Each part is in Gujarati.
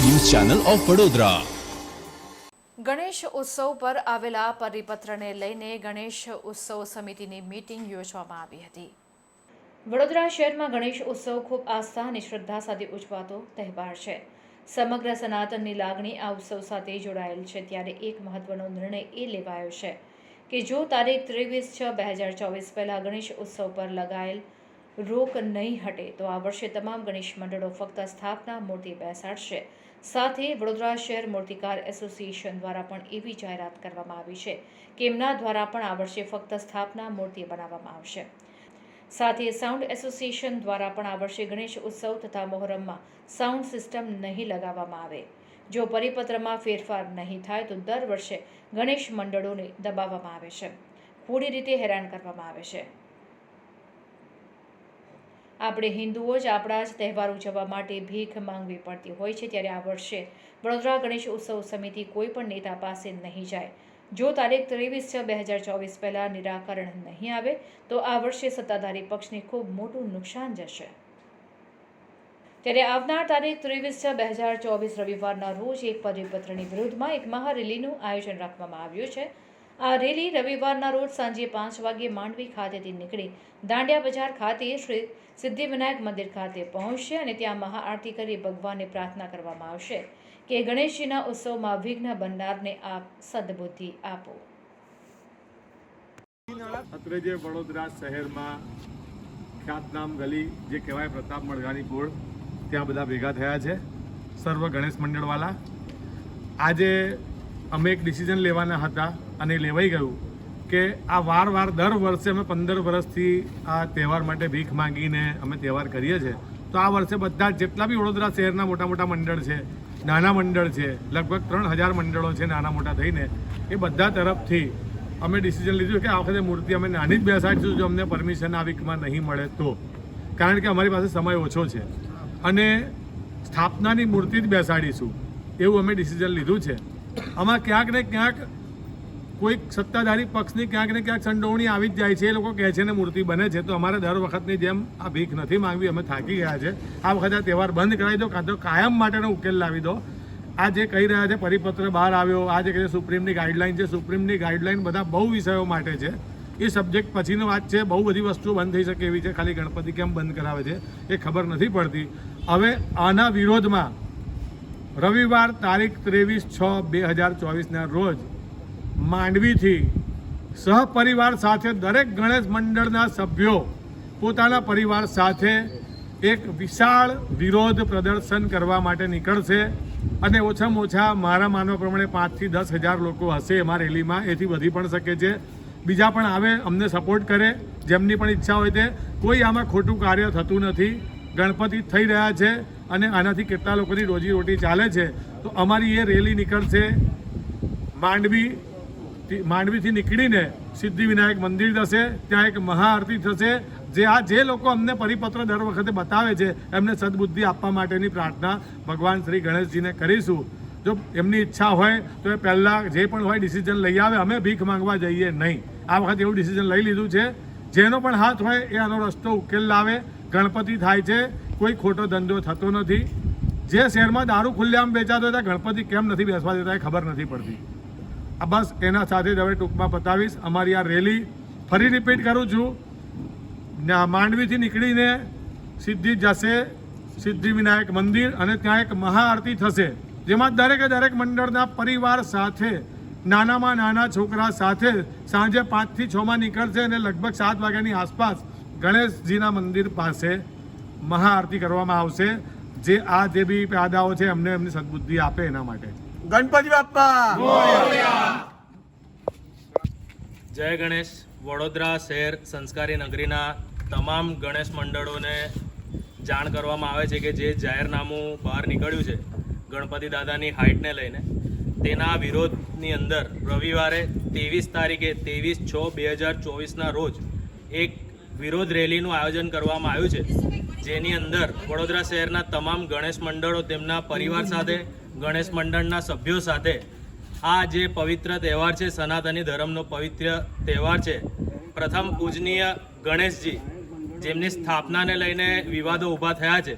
Channel of Vadodara. ગણેશ ઉત્સવ પર આવેલા પરિપત્રને લઈને ગણેશ ઉત્સવ સમિતિની મીટિંગ યોજવામાં આવી હતી. વડોદરા શહેરમાં ગણેશ ઉત્સવ ખૂબ આસ્થા અને શ્રદ્ધા સાથે ઉજવાતો તહેવાર છે. સમગ્ર સનાતનની લાગણી આ ઉત્સવ સાથે જોડાયેલ છે, ત્યારે એક મહત્વનો નિર્ણય એ લેવાયો છે કે જો તારીખ ત્રેવીસ છ બે હજાર ચોવીસ પહેલાં ગણેશ ઉત્સવ પર લગાયેલ રોક નહીં હટે, તો આ વર્ષે તમામ ગણેશ મંડળો ફક્ત સ્થાપના મૂર્તિ બેસાડશે સાથે વડોદરા શહેર મૂર્તિકાર એસોસિએશન દ્વારા પણ એવી જાહેરાત કરવામાં આવી છે કે એમના દ્વારા પણ આ વર્ષે ફક્ત સ્થાપના મૂર્તિ બનાવવામાં આવશે. સાથે સાઉન્ડ એસોસિએશન દ્વારા પણ આ વર્ષે ગણેશ ઉત્સવ તથા મોહરમમાં સાઉન્ડ સિસ્ટમ નહીં લગાવવામાં આવે. જો પરિપત્રમાં ફેરફાર નહીં થાય તો દર વર્ષે ગણેશ મંડળોને દબાવવામાં આવે છે. પૂરી રીતે હેરાન કરવામાં આવે છે. આપણે હિન્દુઓ જ આપણા જ તહેવાર ઉજવવા માટે ભીખ માંગવી પડતી હોય છે ત્યારે આ વર્ષે વડોદરા ગણેશ ઉત્સવ સમિતિ કોઈ પણ નેતા પાસે નહીં જાય. જો તારીખ ત્રેવીસ છ બે હજાર ચોવીસ પહેલાં નિરાકરણ નહીં આવે, તો આ વર્ષે સત્તાધારી પક્ષને ખૂબ મોટું નુકસાન જશે. ત્યારે આવનાર તારીખ ત્રેવીસ છ બે હજાર ચોવીસ રવિવારના રોજ એક પરિપત્રની વિરુદ્ધમાં એક મહારેલીનું આયોજન રાખવામાં આવ્યું છે. આ રેલી રવિવારના રોજ સાંજે પાંચ વાગ્યે માંડવી ખાતેથી નીકળી દાંડિયા બજાર ખાતે શ્રી સિદ્ધિવિનાયક મંદિર ખાતે પહોંચશે અને ત્યાં મહાઆરતી કરી ભગવાનને પ્રાર્થના કરવામાં આવશે કે ગણેશજીના ઉત્સવમાં વિઘ્ન બનનારને આપ સદબુદ્ધિ આપો. અત્રે વડોદરા શહેરમાં ખ્યાતનામ ગલી જે કહેવાય પ્રતાપ મળગાની પોળ ત્યાં બધા ભેગા થયા છે, સર્વ ગણેશ મંડળવાળા આજે અમે એક ડિસિઝન લેવાના હતા અને લેવાઈ ગયું કે આ વાર વાર દર વર્ષે અમે પંદર વર્ષથી આ તહેવાર માટે ભીખ માંગીને અમે તહેવાર કરીએ છીએ. તો આ વર્ષે બધા જેટલા બી વડોદરા શહેરના મોટા મોટા મંડળ છે, નાના મંડળ છે, લગભગ ત્રણ હજાર મંડળો છે નાના મોટા થઈને, એ બધા તરફથી અમે ડિસિઝન લીધું કે આ વખતે મૂર્તિ અમે નાની જ બેસાડીશું જો અમને પરમિશન આ વીકમાં નહીં મળે તો. કારણ કે અમારી પાસે સમય ઓછો છે. અને સ્થાપનાની મૂર્તિ જ બેસાડીશું. એવું અમે ડિસિઝન લીધું છે. આમાં ક્યાંક ને ક્યાંક કોઈક સત્તાધારી પક્ષની ક્યાંક ને ક્યાંક સંડોવણી આવી જ જાય છે, એ લોકો કહે છે ને મૂર્તિ બને છે, તો અમારે દર વખતની જેમ આ ભીખ નથી માંગવી, અમે થાકી ગયા છે. આ વખતે આ તહેવાર બંધ કરાવી દો, કાં તો કાયમ માટેનો ઉકેલ લાવી દો. આ જે કહી રહ્યા છે, પરિપત્ર બહાર આવ્યો, આ જે કહે છે, સુપ્રીમની ગાઈડલાઈન છે, સુપ્રીમની ગાઈડલાઈન બધા બહુ વિષયો માટે છે. એ સબ્જેક્ટ પછીની વાત છે, બહુ બધી વસ્તુઓ બંધ થઈ શકે એવી છે, ખાલી ગણપતિ કેમ બંધ કરાવે છે, એ ખબર નથી પડતી. હવે આના વિરોધમાં રવિવાર તારીખ ત્રેવીસ છ બે હજાર ચોવીસના રોજ માંડવીથી સહપરિવાર સાથે દરેક ગણેશ મંડળના સભ્યો પોતાના પરિવાર સાથે એક વિશાળ વિરોધ પ્રદર્શન કરવા માટે નીકળશે અને ઓછામાં ઓછા મારા માનવા પ્રમાણે પાંચથી દસ હજાર લોકો હશે એમાં રેલીમાં, એથી વધી પણ શકે છે. બીજા પણ આવે, અમને સપોર્ટ કરે, જેમની પણ ઈચ્છા હોય તે. કોઈ આમાં ખોટું કાર્ય થતું નથી. ગણપતિ થઈ રહ્યા છે અને આનાથી કેટલા લોકોની રોજીરોટી ચાલે છે. તો અમારી એ રેલી નીકળશે માંડવી માંડવીથી નીકળીને સિદ્ધિવિનાયક મંદિર થશે ત્યાં એક મહાઆરતી થશે, જે આ જે લોકો અમને પરિપત્ર દર વખતે બતાવે છે, એમને સદબુદ્ધિ આપવા માટેની પ્રાર્થના ભગવાન શ્રી ગણેશજીને કરીશું. જો એમની ઈચ્છા હોય, તો એ પહેલાં જે પણ હોય ડિસિઝન લઈ આવે, અમે ભીખ માંગવા જઈએ નહીં. આ વખતે એવું ડિસિઝન લઈ લીધું છે. જેનો પણ હાથ હોય, એ આનો રસ્તો ઉકેલ લાવે. ગણપતિ થાય છે, કોઈ ખોટો ધંધો થતો નથી. જે શહેરમાં દારૂ ખુલ્લેઆમ વેચાતો હોય, ત્યાં ગણપતિ કેમ નથી બેસવા દેતા, એ ખબર નથી પડતી. બસ એના સાથે જ હવે ટૂંકમાં બતાવીશ. અમારી આ રેલી ફરી રિપીટ કરું છું. માંડવીથી નીકળીને સિદ્ધિ જશે સિદ્ધિવિનાયક મંદિર અને ત્યાં એક મહાઆરતી થશે, જેમાં દરેકે દરેક મંડળના પરિવાર સાથે, નાનામાં નાના છોકરા સાથે સાંજે પાંચથી છમાં નીકળશે અને લગભગ સાત વાગ્યાની આસપાસ ગણેશજીના મંદિર પાસે મહાઆરતી કરવામાં આવશે. જે આ જે બી પેદાઓ છે, એમને એમની સદબુદ્ધિ આપે એના માટે. ગણપતિ બાપ્પા. જય ગણેશ. વડોદરા શહેર સંસ્કારી નગરીના તમામ ગણેશ મંડળોને જાણ કરવામાં આવે છે કે જે જાહેરનામું બહાર નીકળ્યું છે ગણપતિ દાદાની હાઇટને લઈને. તેના વિરોધની અંદર રવિવારે ત્રેવીસ તારીખે ત્રેવીસ છ બે હજાર ચોવીસના રોજ એક વિરોધ રેલીનું આયોજન કરવામાં આવ્યું છે. જેની અંદર વડોદરા શહેરના તમામ ગણેશ મંડળો તેમના પરિવાર સાથે ગણેશ મંડળના સભ્યો સાથે આ જે પવિત્ર તહેવાર છે, સનાતની ધર્મનો પવિત્ર તહેવાર છે, પ્રથમ પૂજનીય ગણેશજી જેમની સ્થાપનાને લઈને વિવાદો ઊભા થયા છે,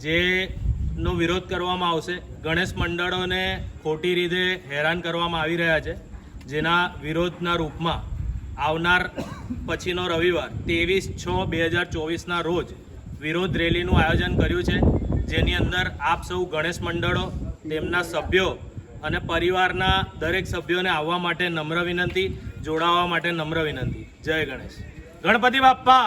જેનો વિરોધ કરવામાં આવશે. ગણેશ મંડળોને ખોટી રીતે હેરાન કરવામાં આવી રહ્યા છે. જેના વિરોધના રૂપમાં આવનાર પછીનો રવિવાર, ત્રેવીસ છ બે હજાર ચોવીસના રોજ વિરોધ રેલીનું આયોજન કર્યું છે. જેની અંદર આપ સૌ ગણેશ મંડળો, તેમના સભ્યો અને પરિવારના દરેક સભ્યોને આવવા માટે નમ્ર વિનંતી, જોડાવા માટે નમ્ર વિનંતી. જય ગણેશ. ગણપતિ બાપ્પા!